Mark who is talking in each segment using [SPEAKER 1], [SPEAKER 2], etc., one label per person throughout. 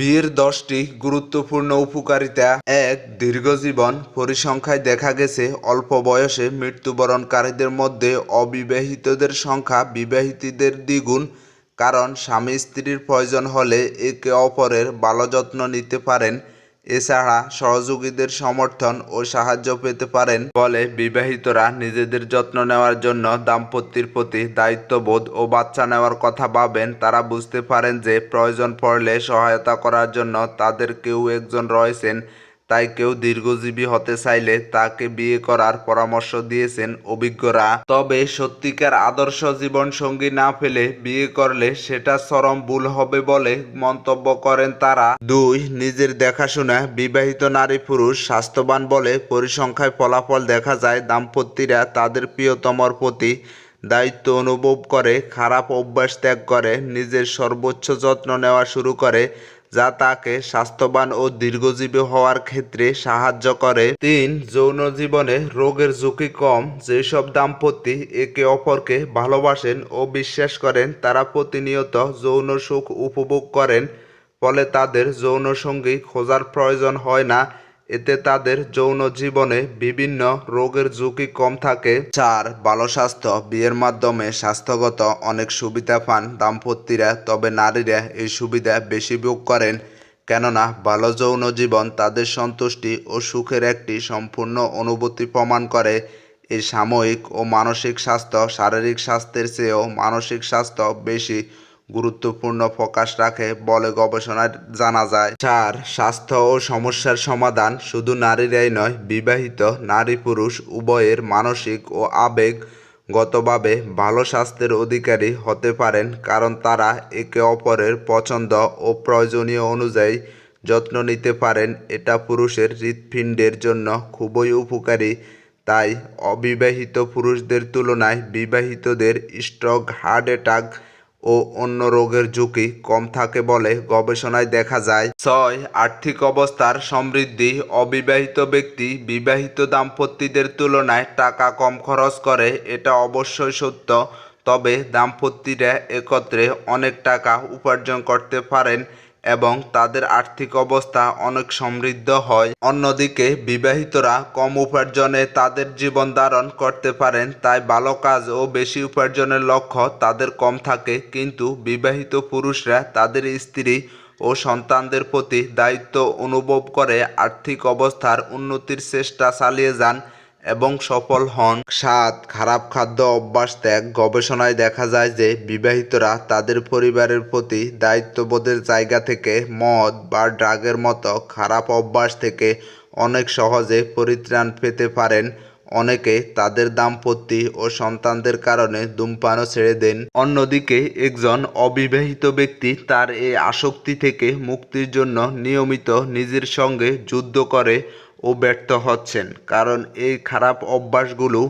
[SPEAKER 1] বিয়ের দশটি গুরুত্বপূর্ণ উপকারিতা। এক, দীর্ঘজীবন পরিসংখ্যায় দেখা গেছে, অল্প বয়সে মৃত্যুবরণকারীদের মধ্যে অবিবাহিতদের সংখ্যা বিবাহিতদের দ্বিগুণ, কারণ স্বামী স্ত্রীর প্রয়োজন হলে একে অপরের ভালো যত্ন নিতে পারেন। এছাড়া সহযোগীদের সমর্থন ও সাহায্য পেতে পারেন বলে বিবাহিতরা নিজেদের যত্ন নেওয়ার জন্য দাম্পত্যের প্রতি দায়িত্ববোধ ও বাচ্চা নেওয়ার কথা ভাবেন। তারা বুঝতে পারেন যে প্রয়োজন পড়লে সহায়তা করার জন্য তাদের কেউ একজন রয়েছেন। তাই কেউ দীর্ঘজীবী হতে চাইলে তাকে বিয়ে করার পরামর্শ দিয়েছেন অভিজ্ঞরা। তবে সত্যিকার আদর্শ জীবন সঙ্গী না পেলে বিয়ে করলে সেটা চরম ভুল হবে বলে মন্তব্য করেন তারা। দুই, নিজের দেখাশোনা, বিবাহিত নারী পুরুষ স্বাস্থ্যবান বলে পরিসংখ্যায় ফলাফল দেখা যায় দাম্পত্যরা তাদের প্রিয়তমর প্রতি দায়িত্ব অনুভব করে, খারাপ অভ্যাস ত্যাগ করে, নিজের সর্বোচ্চ যত্ন নেওয়া শুরু করে যা তাকে স্বাস্থ্যবান ও দীর্ঘজীবী হওয়ার ক্ষেত্রে সাহায্য করে। তিন, যৌন জীবনে রোগের ঝুঁকি কম। যেসব দাম্পতি একে অপরকে ভালোবাসেন ও বিশ্বাস করেন, তারা প্রতিনিয়ত যৌন সুখ উপভোগ করেন, ফলে তাদের যৌন সঙ্গী খোঁজার প্রয়োজন হয় না। এতে তাদের যৌন জীবনে বিভিন্ন রোগের ঝুঁকি কম থাকে। চার ভালো স্বাস্থ্য বিয়ের মাধ্যমে স্বাস্থ্যগত অনেক সুবিধা পান দাম্পত্যরা, তবে নারীরা এই সুবিধা বেশি ভোগ করেন। কেননা, ভালো যৌন জীবন তাদের সন্তুষ্টি ও সুখের একটি সম্পূর্ণ অনুভূতি প্রমাণ করে। এই সাময়িক ও মানসিক স্বাস্থ্য, শারীরিক স্বাস্থ্যের চেয়েও মানসিক স্বাস্থ্য বেশি। গুরুত্বপূর্ণ প্রকাশ রাখে বলে গবেষণায় জানা যায়। চার, স্বাস্থ্য ও সমস্যার সমাধান শুধু নারীরাই নয়, বিবাহিত নারী পুরুষ উভয়ের মানসিক ও আবেগ গতভাবে ভালো স্বাস্থ্যের অধিকারী হতে পারেন কারণ তারা একে অপরের পছন্দ ও প্রয়োজনীয় অনুযায়ী যত্ন নিতে পারেন। এটা পুরুষের হৃৎপিণ্ডের জন্য খুবই উপকারী। তাই অবিবাহিত পুরুষদের তুলনায় বিবাহিতদের স্ট্রোক, হার্ট অ্যাটাক ও অন্য রোগের ঝুঁকি কম থাকে বলে গবেষণায় দেখা যায়। ছয়, আর্থিক অবস্থার সমৃদ্ধি, অবিবাহিত ব্যক্তি, বিবাহিত দাম্পত্যদের তুলনায় টাকা কম খরচ করে, এটা অবশ্যই সত্য। তবে দাম্পত্যরা একত্রে অনেক টাকা উপার্জন করতে পারেন এবং তাদের আর্থিক অবস্থা অনেক সমৃদ্ধ হয়। অন্যদিকে বিবাহিতরা কম উপার্জনে তাদের জীবন ধারণ করতে পারেন, তাই ভালো কাজ ও বেশি উপার্জনের লক্ষ্য তাদের কম থাকে। কিন্তু বিবাহিত পুরুষরা তাদের স্ত্রী ও সন্তানদের প্রতি দায়িত্ব অনুভব করে, আর্থিক অবস্থার উন্নতির চেষ্টা চালিয়ে যান। এবং সফল হন। সাত, খারাপ খাদ্য অভ্যাস ত্যাগ। গবেষণায় দেখা যায় যে বিবাহিতরা তাদের পরিবারের প্রতি দায়িত্ববোধের জায়গা থেকে মদ বা ড্রাগের মতো খারাপ অভ্যাস থেকে অনেক সহজে পরিত্রাণ পেতে পারেন। অনেকে তাদের দাম্পত্য ও সন্তানদের কারণে ধূমপানও ছেড়ে দেন। অন্যদিকে একজন অবিবাহিত ব্যক্তি তার এই আসক্তি থেকে মুক্তির জন্য নিয়মিত নিজের সঙ্গে যুদ্ধ করে ও ব্যর্থ হচ্ছেন, কারণ এই খারাপ অভ্যাসগুলো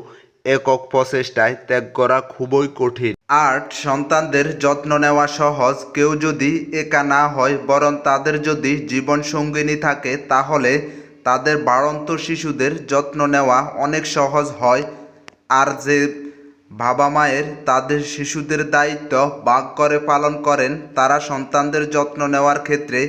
[SPEAKER 1] একক প্রচেষ্টায় ত্যাগ করা খুবই কঠিন। আট সন্তানদের যত্ন নেওয়া সহজ, কেউ যদি একা না হয়, বরং তাদের যদি জীবন সঙ্গিনী থাকে, তাহলে তাদের বাড়ন্ত শিশুদের যত্ন নেওয়া অনেক সহজ হয়। আর যে বাবা মায়ের তাদের শিশুদের দায়িত্ব ভাগ করে পালন করেন, তারা সন্তানদের যত্ন নেওয়ার ক্ষেত্রে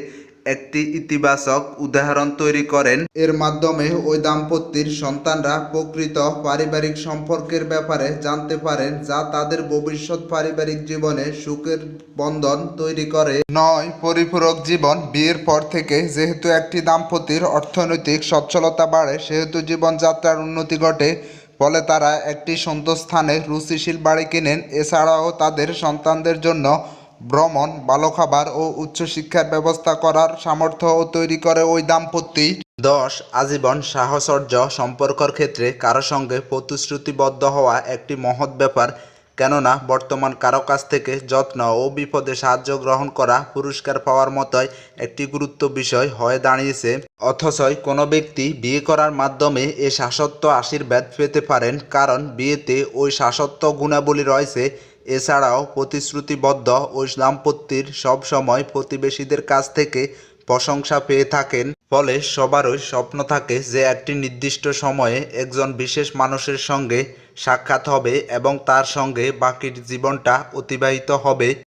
[SPEAKER 1] একটি ইতিবাচক উদাহরণ তৈরি করেন। এর মাধ্যমে ওই দাম্পত্যের সন্তানরা প্রকৃত পারিবারিক সম্পর্কের ব্যাপারে জানতে পারেন, যা তাদের ভবিষ্যৎ পারিবারিক জীবনে সুখের বন্ধন তৈরি করে। নয়, পরিপূরক জীবন। বিয়ের পর থেকে যেহেতু একটি দাম্পত্যের অর্থনৈতিক সচ্ছলতা বাড়ে, সেহেতু জীবনযাত্রার উন্নতি ঘটে, ফলে তারা একটি সুন্দর স্থানে রুচিশীল বাড়ি কেনেন। এছাড়াও তাদের সন্তানদের জন্য ভ্রমণ ভালো খাবার ও উচ্চশিক্ষার ব্যবস্থা করার সামর্থ্যও তৈরি করে ওই দাম্পত্যই দশ, আজীবন সাহচর্য সম্পর্কর ক্ষেত্রে কারও সঙ্গে প্রতিশ্রুতিবদ্ধ হওয়া একটি মহৎ ব্যাপার, কেননা বর্তমান কারও কাছ থেকে যত্ন ও বিপদে সাহায্য গ্রহণ করা পুরস্কার পাওয়ার মতোই একটি গুরুত্ব বিষয় হয়ে দাঁড়িয়েছে। অথচই কোনো ব্যক্তি বিয়ে করার মাধ্যমে এ শাসত্ব আশীর্বাদ পেতে পারেন, কারণ বিয়েতে ওই শাসত্ব গুণাবলী রয়েছে। এছাড়াও প্রতিশ্রুতিবদ্ধ ও দাম্পত্যের সবসময় প্রতিবেশীদের কাছ থেকে প্রশংসা পেয়ে থাকেন। ফলে সবারই স্বপ্ন থাকে যে একটি নির্দিষ্ট সময়ে একজন বিশেষ মানুষের সঙ্গে সাক্ষাৎ হবে এবং তার সঙ্গে বাকির জীবনটা অতিবাহিত হবে।